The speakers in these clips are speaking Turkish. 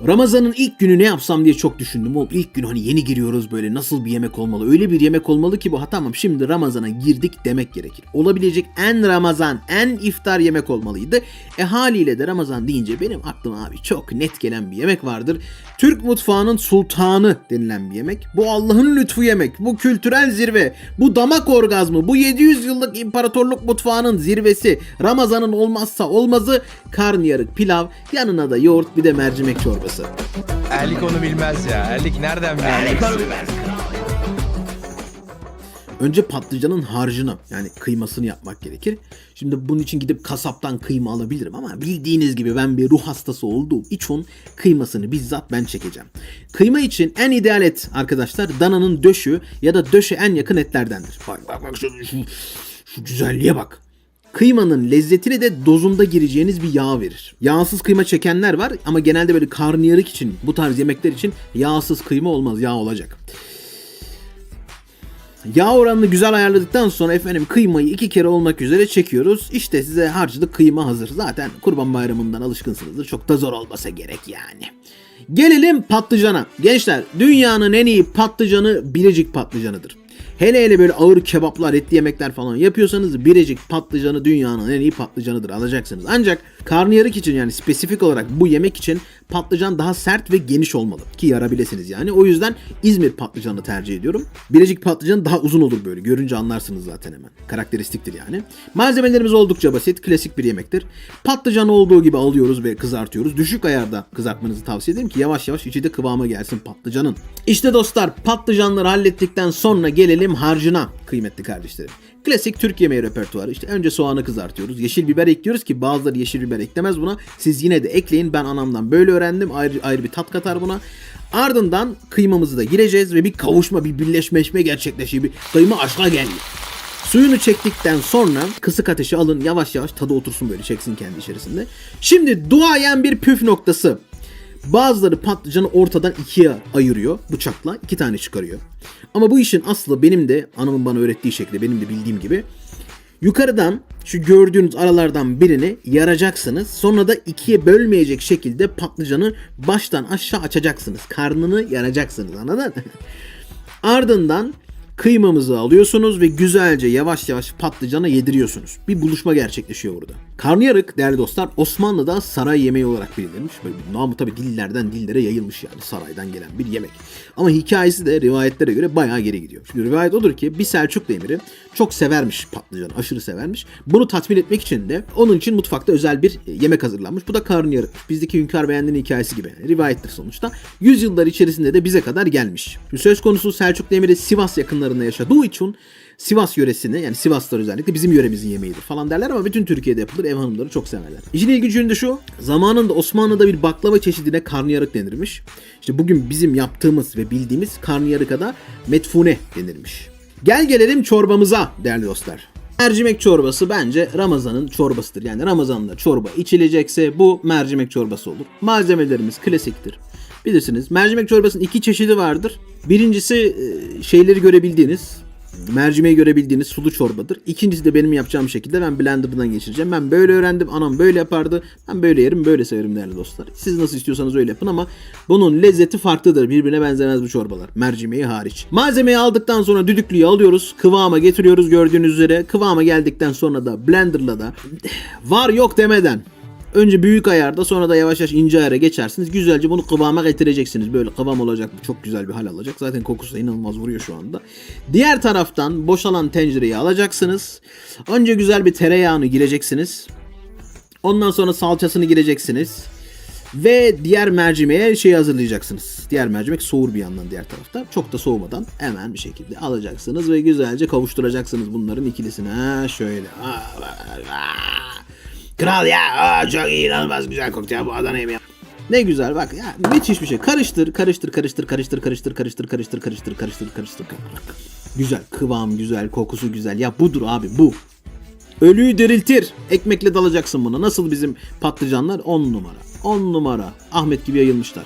Ramazan'ın ilk günü ne yapsam diye çok düşündüm. O ilk gün hani yeni giriyoruz böyle nasıl bir yemek olmalı? Öyle bir yemek olmalı ki bu. Ha tamam şimdi Ramazan'a girdik demek gerekir. Olabilecek en Ramazan, en iftar yemek olmalıydı. E haliyle de Ramazan deyince benim aklıma abi çok net gelen bir yemek vardır. Türk mutfağının sultanı denilen bir yemek. Bu Allah'ın lütfu yemek. Bu kültürel zirve. Bu damak orgazmı. Bu 700 yıllık imparatorluk mutfağının zirvesi. Ramazan'ın olmazsa olmazı karnıyarık pilav. Yanına da yoğurt bir de mercimek çorbası. Erlik onu bilmez ya. Erlik nereden bilir? Önce patlıcanın harcını yani kıymasını yapmak gerekir. Şimdi bunun için gidip kasaptan kıyma alabilirim ama bildiğiniz gibi ben bir ruh hastası olduğum için kıymasını bizzat ben çekeceğim. Kıyma için en ideal et arkadaşlar dananın döşü ya da döşe en yakın etlerdendir. Bak bak bak şu, şu, şu güzelliğe bak. Kıymanın lezzetini de dozunda gireceğiniz bir yağ verir. Yağsız kıyma çekenler var ama genelde böyle karnıyarık için bu tarz yemekler için yağsız kıyma olmaz yağ olacak. Yağ oranını güzel ayarladıktan sonra efendim kıymayı iki kere olmak üzere çekiyoruz. İşte size harcılık kıyma hazır. Zaten kurban bayramından alışkınsınızdır. Çok da zor olmasa gerek yani. Gelelim patlıcana. Gençler dünyanın en iyi patlıcanı Bilecik patlıcanıdır. Hele hele böyle ağır kebaplar, etli yemekler falan yapıyorsanız Birecik patlıcanı dünyanın en iyi patlıcanıdır alacaksınız. Ancak karnıyarık için yani spesifik olarak bu yemek için patlıcan daha sert ve geniş olmalı ki yarabilirsiniz yani. O yüzden İzmir patlıcanı tercih ediyorum. Birecik patlıcanı daha uzun olur böyle. Görünce anlarsınız zaten hemen. Karakteristiktir yani. Malzemelerimiz oldukça basit. Klasik bir yemektir. Patlıcan olduğu gibi alıyoruz ve kızartıyoruz. Düşük ayarda kızartmanızı tavsiye ederim ki yavaş yavaş içi de kıvama gelsin patlıcanın. İşte dostlar patlıcanları hallettikten sonra gelelim harcına kıymetli kardeşlerim. Klasik Türk yemeği repertuarı. İşte önce soğanı kızartıyoruz. Yeşil biber ekliyoruz ki bazıları yeşil biber eklemez buna. Siz yine de ekleyin. Ben anamdan böyle öğrendim. Ayrı, ayrı bir tat katar buna. Ardından kıymamızı da gireceğiz ve bir kavuşma, bir birleşmeşme gerçekleşiyor. Bir kıyma aşka geliyor. Suyunu çektikten sonra kısık ateşe alın yavaş yavaş tadı otursun böyle çeksin kendi içerisinde. Şimdi duayen bir püf noktası. Bazıları patlıcanı ortadan ikiye ayırıyor bıçakla iki tane çıkarıyor. Ama bu işin aslı benim de anamın bana öğrettiği şekilde benim de bildiğim gibi Yukarıdan şu gördüğünüz aralardan birini yaracaksınız. Sonra da ikiye bölmeyecek şekilde patlıcanı baştan aşağı açacaksınız. Karnını yaracaksınız anladın? Ardından kıymamızı alıyorsunuz ve güzelce yavaş yavaş patlıcana yediriyorsunuz. Bir buluşma gerçekleşiyor burada. Karnıyarık değerli dostlar Osmanlı'da saray yemeği olarak bilinirmiş. Böyle namı tabi dillerden dillere yayılmış yani saraydan gelen bir yemek. Ama hikayesi de rivayetlere göre bayağı geri gidiyor. Çünkü rivayet odur ki bir Selçuklu emiri çok severmiş patlıcanı, aşırı severmiş. Bunu tatmin etmek için de onun için mutfakta özel bir yemek hazırlanmış. Bu da karnıyarık. Bizdeki Hünkar Beğendiğin hikayesi gibi. Yani rivayettir sonuçta. Yüzyıllar içerisinde de bize kadar gelmiş. Şimdi söz konusu Selçuklu emiri Sivas yakınlarında yaşadığı için Sivas yöresini yani Sivaslar özellikle bizim yöremizin yemeğidir falan derler ama bütün Türkiye'de yapılır. Ev hanımları çok severler. İşin ilginç yönü de şu. Zamanında Osmanlı'da bir baklava çeşidine karnıyarık denirmiş. İşte bugün bizim yaptığımız ve bildiğimiz karnıyarıka da metfune denirmiş. Gel gelelim çorbamıza değerli dostlar. Mercimek çorbası bence Ramazan'ın çorbasıdır. Yani Ramazan'da çorba içilecekse bu mercimek çorbası olur. Malzemelerimiz klasiktir. Bilirsiniz mercimek çorbasının iki çeşidi vardır. Birincisi e, şeyleri görebildiğiniz, mercimeği görebildiğiniz sulu çorbadır. İkincisi de benim yapacağım şekilde ben blenderdan geçireceğim. Ben böyle öğrendim. Anam böyle yapardı. Ben böyle yerim, böyle severim değerli dostlar. Siz nasıl istiyorsanız öyle yapın ama bunun lezzeti farklıdır. Birbirine benzemez bu çorbalar. Mercimeği hariç. Malzemeyi aldıktan sonra düdüklüyü alıyoruz. Kıvama getiriyoruz gördüğünüz üzere. Kıvama geldikten sonra da blenderla da var yok demeden Önce büyük ayarda sonra da yavaş yavaş ince ayara geçersiniz. Güzelce bunu kıvama getireceksiniz. Böyle kıvam olacak. Çok güzel bir hal alacak. Zaten kokusu da inanılmaz vuruyor şu anda. Diğer taraftan boşalan tencereyi alacaksınız. Önce güzel bir tereyağını gireceksiniz. Ondan sonra salçasını gireceksiniz. Ve diğer mercimeğe şey hazırlayacaksınız. Diğer mercimek soğur bir yandan diğer tarafta. Çok da soğumadan hemen bir şekilde alacaksınız ve güzelce kavuşturacaksınız bunların ikilisini. Ha şöyle. Kral ya aa, çok iyi inanılmaz güzel koktu ya bu Adana yemeği. Ne güzel bak ya müthiş bir şey. Karıştır karıştır karıştır karıştır karıştır karıştır karıştır karıştır karıştır karıştır. Güzel kıvam güzel kokusu güzel. Ya budur abi bu. Ölüyü diriltir. Ekmekle dalacaksın buna. Nasıl bizim patlıcanlar? 10 numara. 10 numara. Ahmet gibi yayılmışlar.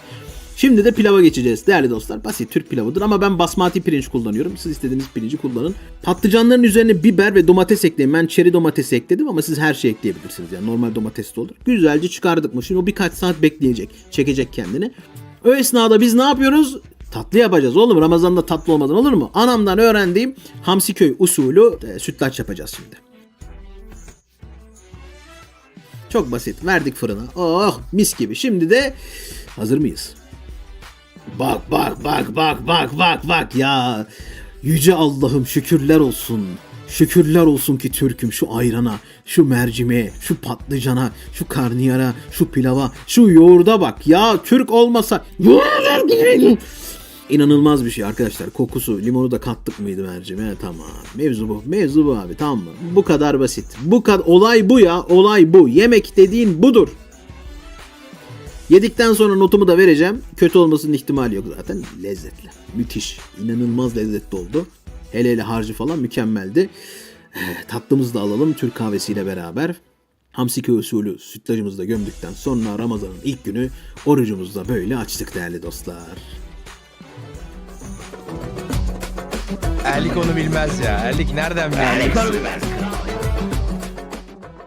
Şimdi de pilava geçeceğiz değerli dostlar. Basit Türk pilavıdır ama ben basmati pirinç kullanıyorum. Siz istediğiniz pirinci kullanın. Patlıcanların üzerine biber ve domates ekleyin. Ben çeri domates ekledim ama siz her şey ekleyebilirsiniz. Yani normal domates de olur. Güzelce çıkardık mı? Şimdi o birkaç saat bekleyecek. Çekecek kendini. O esnada biz ne yapıyoruz? Tatlı yapacağız oğlum. Ramazan'da tatlı olmadan olur mu? Anamdan öğrendiğim Hamsiköy usulü e, sütlaç yapacağız şimdi. Çok basit. Verdik fırına. Oh mis gibi. Şimdi de hazır mıyız? Bak bak bak bak bak bak bak ya. Yüce Allah'ım şükürler olsun. Şükürler olsun ki Türk'üm şu ayrana, şu mercimeğe, şu patlıcana, şu karnıyara, şu pilava, şu yoğurda bak. Ya Türk olmasa İnanılmaz bir şey arkadaşlar. Kokusu, limonu da kattık mıydı mercimeğe? Tamam. Mevzu bu. Mevzu bu abi tamam mı? Bu kadar basit. Bu kadar olay bu ya. Olay bu. Yemek dediğin budur. Yedikten sonra notumu da vereceğim. Kötü olmasının ihtimali yok zaten. Lezzetli. Müthiş. İnanılmaz lezzetli oldu. Hele hele harcı falan mükemmeldi. Eh, Tatlımızı da alalım Türk kahvesiyle beraber. Hamsiköy usulü sütlacımızı da gömdükten sonra Ramazan'ın ilk günü orucumuzu da böyle açtık değerli dostlar. Erlik onu bilmez ya. Erlik nereden bilecek? Erlik onu bilmez.